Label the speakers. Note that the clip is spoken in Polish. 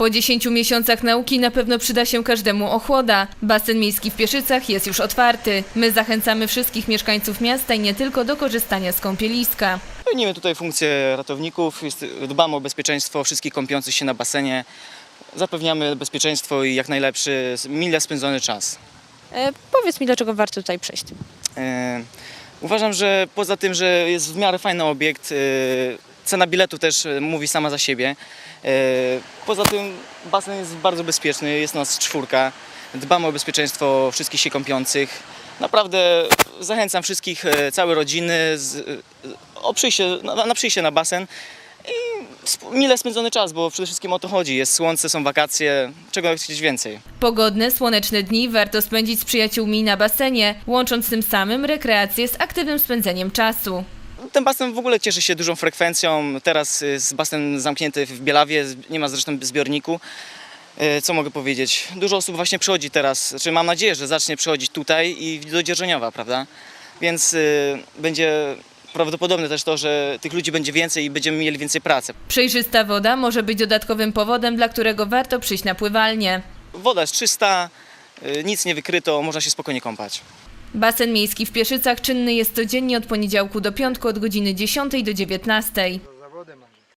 Speaker 1: Po 10 miesiącach nauki na pewno przyda się każdemu ochłoda. Basen miejski w Pieszycach jest już otwarty. My zachęcamy wszystkich mieszkańców miasta i nie tylko do korzystania z kąpieliska.
Speaker 2: Pełnimy tutaj funkcję ratowników, jest, dbamy o bezpieczeństwo wszystkich kąpiących się na basenie. Zapewniamy bezpieczeństwo i jak najlepszy, mile spędzony czas.
Speaker 3: E, powiedz mi, dlaczego warto tutaj przejść?
Speaker 2: E, uważam, że poza tym, że jest w miarę fajny obiekt, e, cena biletu też e, mówi sama za siebie. E, poza tym basen jest bardzo bezpieczny, jest nas czwórka. Dbamy o bezpieczeństwo wszystkich się kąpiących. Naprawdę zachęcam wszystkich, e, całe rodziny z, o przyjście, na, na przyjście na basen i mile spędzony czas, bo przede wszystkim o to chodzi. Jest słońce, są wakacje, czego chcieć więcej.
Speaker 1: Pogodne, słoneczne dni warto spędzić z przyjaciółmi na basenie, łącząc tym samym rekreację z aktywnym spędzeniem czasu.
Speaker 2: Ten basen w ogóle cieszy się dużą frekwencją. Teraz jest basen zamknięty w Bielawie, nie ma zresztą zbiorniku. E, Co mogę powiedzieć? Dużo osób właśnie przychodzi teraz, znaczy mam nadzieję, że zacznie przychodzić tutaj i do Dzierżoniowa, prawda? Więc y, będzie prawdopodobne też to, że tych ludzi będzie więcej i będziemy mieli więcej pracy.
Speaker 1: Przejrzysta woda może być dodatkowym powodem, dla którego warto przyjść na pływalnię.
Speaker 2: Woda jest czysta, y, nic nie wykryto, można się spokojnie kąpać.
Speaker 1: Basen miejski w Pieszycach czynny jest codziennie od poniedziałku do piątku od godziny 10 do 19.